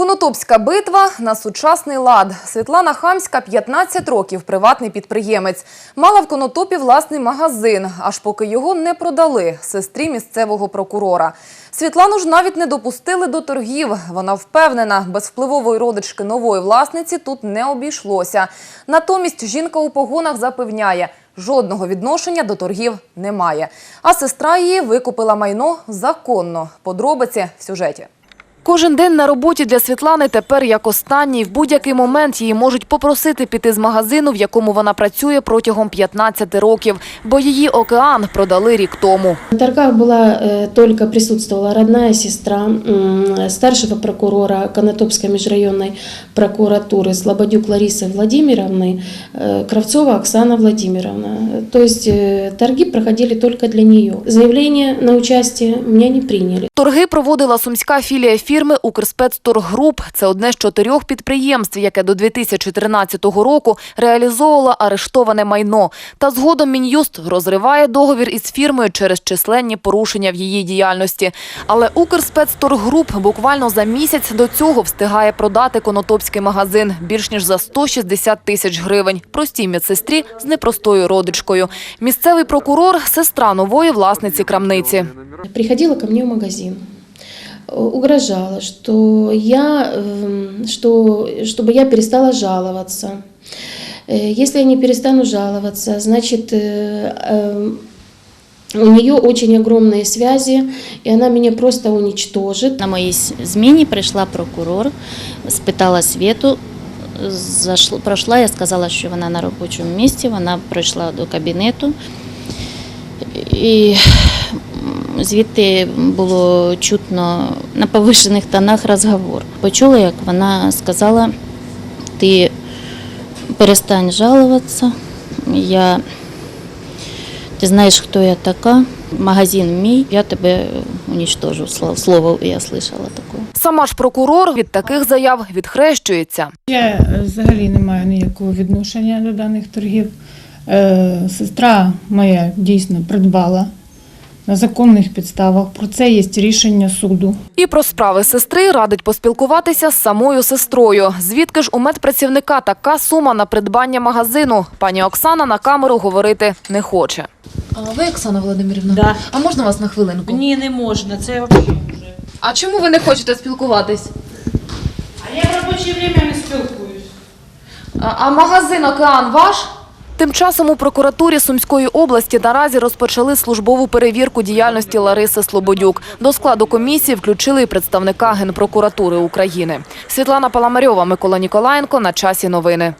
Конотопська битва на сучасний лад. Світлана Хамська 15 років приватний підприємець. Мала в Конотопі власний магазин, аж поки його не продали сестрі місцевого прокурора. Світлану ж навіть не допустили до торгів. Вона впевнена, без впливової родички нової власниці тут не обійшлося. Натомість жінка у погонах запевняє, жодного відношення до торгів немає. А сестра її викупила майно законно. Подробиці в сюжеті. Кожен день на роботі для Світлани тепер як останній. В будь-який момент її можуть попросити піти з магазину, в якому вона працює протягом 15 років, бо її океан продали рік тому. На торгах была э, только присутствовала родная сестра м, старшего прокурора Конотопской межрайонной прокуратуры Слободюк Ларисы Владимировны, э, Кравцова Оксана Владимировна. То есть э, торги проходили только для нее. Заявление на участие меня не приняли. Торги проводила сумська філія фірми «Укрспецторгруп». Це одне з чотирьох підприємств, яке до 2013 року реалізовувало арештоване майно. Та згодом Мін'юст розриває договір із фірмою через численні порушення в її діяльності. Але «Укрспецторгруп» буквально за місяць до цього встигає продати конотопський магазин більш ніж за 160 тисяч гривень простій медсестрі з непростою родичкою. Місцевий прокурор – сестра нової власниці крамниці. Приходила ко мне в магазин, угрожала, что я, эм, что, чтобы я перестала жаловаться. Э, Если я не перестану жаловаться, значит, э, эм, у нее очень огромные связи, и она меня просто уничтожит. На моїй с- зміні прийшла прокурор, спитала Світу, зайшла, пройшла, я сказала, що вона на робочому місці, вона прийшла до кабінету. І м, звідти було чутно на повишених тонах розговор. Почула, як вона сказала, ти перестань жалуватися, я, ти знаєш, хто я така, магазин мій, я тебе уничтожу. Слов- Слово я слышала таке. Сама ж прокурор від таких заяв відхрещується. Я е, взагалі не маю ніякого відношення до даних торгів. Е, Сестра моя дійсно придбала на законних підставах. Про це є рішення суду. І про справи сестри радить поспілкуватися з самою сестрою. Звідки ж у медпрацівника така сума на придбання магазину? Пані Оксана на камеру говорити не хоче. А ви, Оксана Володимирівна? Да. А можна вас на хвилинку? Ні, не можна, це взагалі вже. А чому ви не хочете спілкуватись? А я в робоче время не спілкуюсь. А, а магазин Океан ваш? Тим часом у прокуратурі Сумської області наразі розпочали службову перевірку діяльності Лариси Слободюк. До складу комісії включили і представника Генпрокуратури України. Світлана Паламарьова, Микола Ніколаєнко. На часі новини.